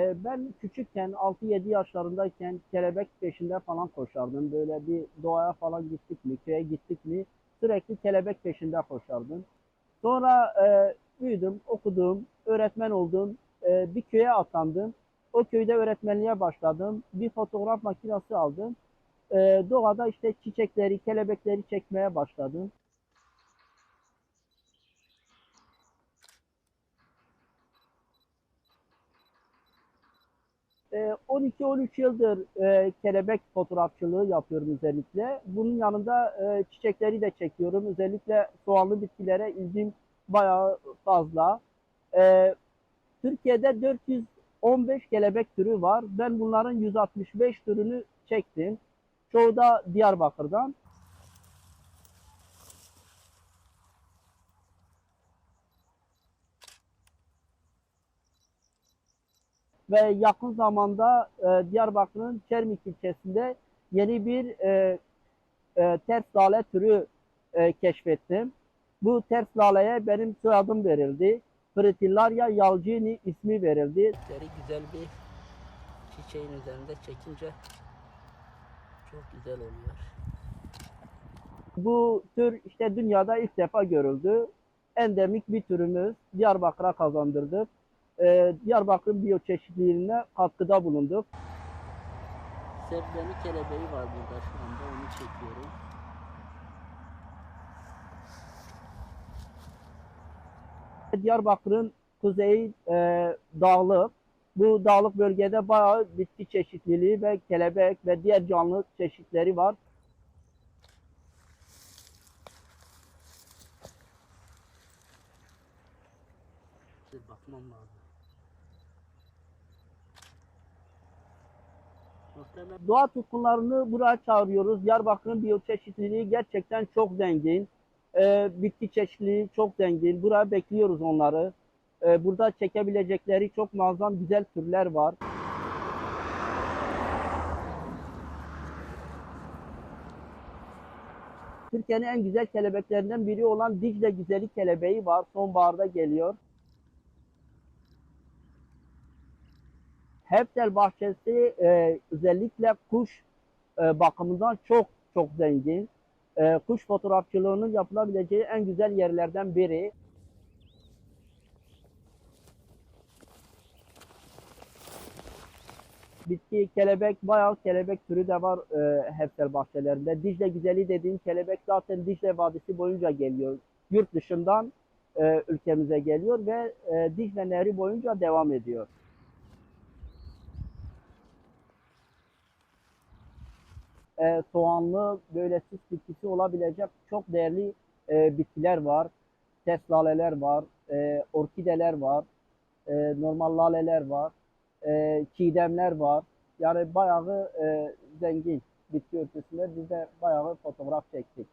E, ben küçükken 6-7 yaşlarındayken kelebek peşinde falan koşardım. Böyle bir doğaya falan gittik mi, köye gittik mi sürekli kelebek peşinde koşardım. Sonra e, büyüdüm, okudum, öğretmen oldum, e, bir köye atandım. O köyde öğretmenliğe başladım. Bir fotoğraf makinesi aldım. E, doğada işte çiçekleri, kelebekleri çekmeye başladım. 12-13 yıldır e, kelebek fotoğrafçılığı yapıyorum özellikle. Bunun yanında e, çiçekleri de çekiyorum. Özellikle soğanlı bitkilere ilgim bayağı fazla. E, Türkiye'de 415 kelebek türü var. Ben bunların 165 türünü çektim. Çoğu da Diyarbakır'dan. Ve yakın zamanda e, Diyarbakır'ın Çermik ilçesinde yeni bir e, e, ters lale türü e, keşfettim. Bu ters laleye benim soyadım verildi. Fritillaria yalcini ismi verildi. Deri güzel bir çiçeğin üzerinde çekince çok güzel oluyor. Bu tür işte dünyada ilk defa görüldü. Endemik bir türümüz. Diyarbakır'a kazandırdık. Ee, Diyarbakır'ın biyoçeşitliliğine katkıda bulunduk. Sebzeli kelebeği var burada şu anda onu çekiyorum. Diyarbakır'ın kuzeyi e, dağlık. Bu dağlık bölgede bayağı bitki çeşitliliği ve kelebek ve diğer canlı çeşitleri var. Bir bakmam lazım. Doğa tutkunlarını buraya çağırıyoruz. Diyarbakır'ın biyoçeşitliliği gerçekten çok zengin. Ee, bitki çeşitliliği çok zengin. Buraya bekliyoruz onları. Ee, burada çekebilecekleri çok muazzam güzel türler var. Türkiye'nin en güzel kelebeklerinden biri olan Dicle Güzeli kelebeği var. Sonbaharda geliyor. Heftel bahçesi e, özellikle kuş e, bakımından çok çok zengin. E, kuş fotoğrafçılığının yapılabileceği en güzel yerlerden biri. Bitki, kelebek, bayağı kelebek türü de var e, Heftel bahçelerinde. Dicle güzeli dediğim kelebek zaten Dicle Vadisi boyunca geliyor. Yurt dışından e, ülkemize geliyor ve e, Dicle Nehri boyunca devam ediyor. E, soğanlı böyle süs bitkisi olabilecek çok değerli e, bitkiler var. Ters laleler var, e, orkideler var, e, normal laleler var, e, çiğdemler var. Yani bayağı e, zengin bitki örtüsünde biz de bayağı fotoğraf çektik.